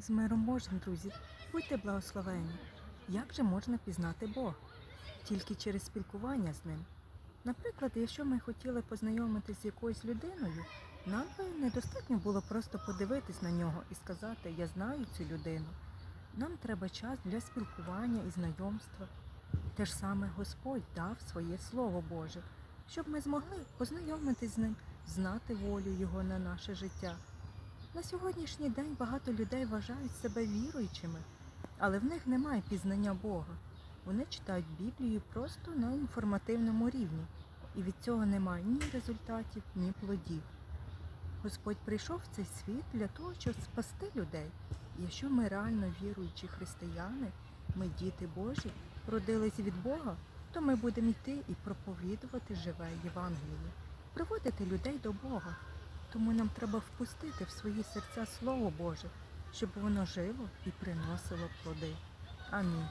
З миром Божим, друзі, будьте благословені. Як же можна пізнати Бога? Тільки через спілкування з ним. Наприклад, якщо ми хотіли познайомитися з якоюсь людиною, нам би недостатньо було просто подивитись на нього і сказати Я знаю цю людину. Нам треба час для спілкування і знайомства. Те ж саме Господь дав своє Слово Боже, щоб ми змогли познайомитись з ним, знати волю Його на наше життя. На сьогоднішній день багато людей вважають себе віруючими, але в них немає пізнання Бога. Вони читають Біблію просто на інформативному рівні, і від цього немає ні результатів, ні плодів. Господь прийшов в цей світ для того, щоб спасти людей. І якщо ми реально віруючі християни, ми діти Божі, родились від Бога, то ми будемо йти і проповідувати живе Євангеліє, приводити людей до Бога. Тому нам треба впустити в свої серця Слово Боже, щоб воно жило і приносило плоди. Амінь.